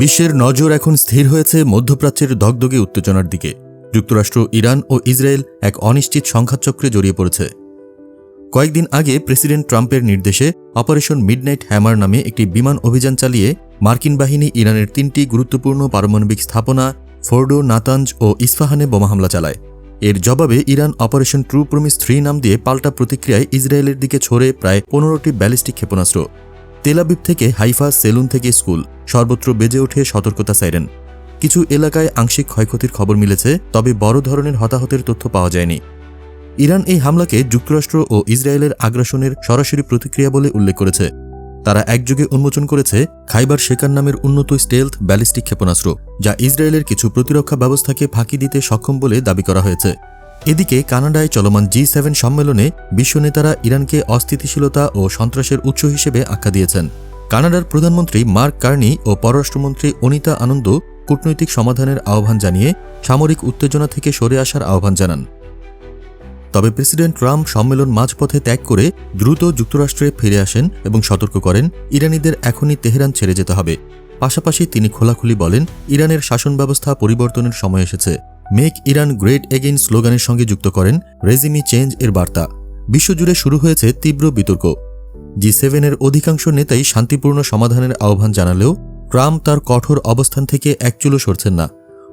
বিশ্বের নজর এখন স্থির হয়েছে মধ্যপ্রাচ্যের দগদগে উত্তেজনার দিকে। যুক্তরাষ্ট্র, ইরান ও ইসরায়েল এক অনিশ্চিত সংঘাতচক্রে জড়িয়ে পড়েছে। কয়েকদিন আগে প্রেসিডেন্ট ট্রাম্পের নির্দেশে অপারেশন মিডনাইট হ্যামার নামে একটি বিমান অভিযান চালিয়ে মার্কিন বাহিনী ইরানের তিনটি গুরুত্বপূর্ণ পারমাণবিক স্থাপনা ফোর্ডো, নাতাঞ্জ ও ইস্ফাহানে বোমা হামলা চালায়। এর জবাবে Iran operation true promise three নাম দিয়ে পাল্টা প্রতিক্রিয়ায় ইসরায়েলের দিকে ছড়ে প্রায় পনেরোটি ব্যালিস্টিক ক্ষেপণাস্ত্র। তেলাবিব থেকে হাইফা সেলুন থেকে স্কুল সর্বত্র বেজে ওঠে সতর্কতা সাইরেন। কিছু এলাকায় আংশিক ক্ষয়ক্ষতির খবর মিলেছে, তবে বড় ধরনের হতাহতের তথ্য পাওয়া যায়নি। ইরান এই হামলাকে যুক্তরাষ্ট্র ও ইসরায়েলের আগ্রাসনের সরাসরি প্রতিক্রিয়া বলে উল্লেখ করেছে। তারা একযোগে উন্মোচন করেছে খাইবার শেকার নামের উন্নত স্টেলথ ব্যালিস্টিক ক্ষেপণাস্ত্র, যা ইসরায়েলের কিছু প্রতিরক্ষা ব্যবস্থাকে ফাঁকি দিতে সক্ষম বলে দাবি করা হয়েছে। এদিকে কানাডায় চলমান জি সেভেন সম্মেলনে বিশ্ব নেতারা ইরানকে অস্থিতিশীলতা ও সন্ত্রাসের উৎস হিসেবে আখ্যা দিয়েছেন। কানাডার প্রধানমন্ত্রী মার্ক কার্নি ও পররাষ্ট্রমন্ত্রী অনিতা আনন্দ কূটনৈতিক সমাধানের আহ্বান জানিয়ে সামরিক উত্তেজনা থেকে সরে আসার আহ্বান জানান। তবে প্রেসিডেন্ট ট্রাম্প সম্মেলন মাঝপথে ত্যাগ করে দ্রুত যুক্তরাষ্ট্রে ফিরে আসেন এবং সতর্ক করেন, ইরানিদের এখনই তেহরান ছেড়ে যেতে হবে। পাশাপাশি তিনি খোলাখুলি বলেন, ইরানের শাসন ব্যবস্থা পরিবর্তনের সময় এসেছে। মেক ইরান গ্রেট এগেইন স্লোগানের সঙ্গে যুক্ত করেন রেজিমি চেঞ্জ এর বার্তা। বিশ্বজুড়ে শুরু হয়েছে তীব্র বিতর্ক। জি সেভেনের অধিকাংশ নেতাই শান্তিপূর্ণ সমাধানের আহ্বান জানালেও ট্রাম্প তার কঠোর অবস্থান থেকে একচুলও সরছেন না।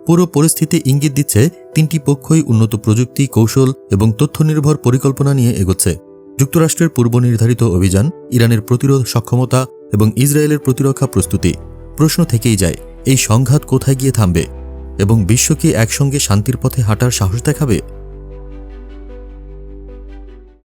পুরো পরিস্থিতি ইঙ্গিত দিচ্ছে তিনটি পক্ষই উন্নত প্রযুক্তি, কৌশল এবং তথ্য নির্ভর পরিকল্পনা নিয়ে এগোচ্ছে। যুক্তরাষ্ট্রের পূর্বনির্ধারিত অভিযান, ইরানের প্রতিরোধ সক্ষমতা এবং ইসরায়েলের প্রতিরক্ষা প্রস্তুতি। প্রশ্ন থেকেই যায়, এই সংঘাত কোথায় গিয়ে থামবে? এবং বিশ্বকে একসঙ্গে শান্তির পথে হাঁটার সাহস দেখাবে?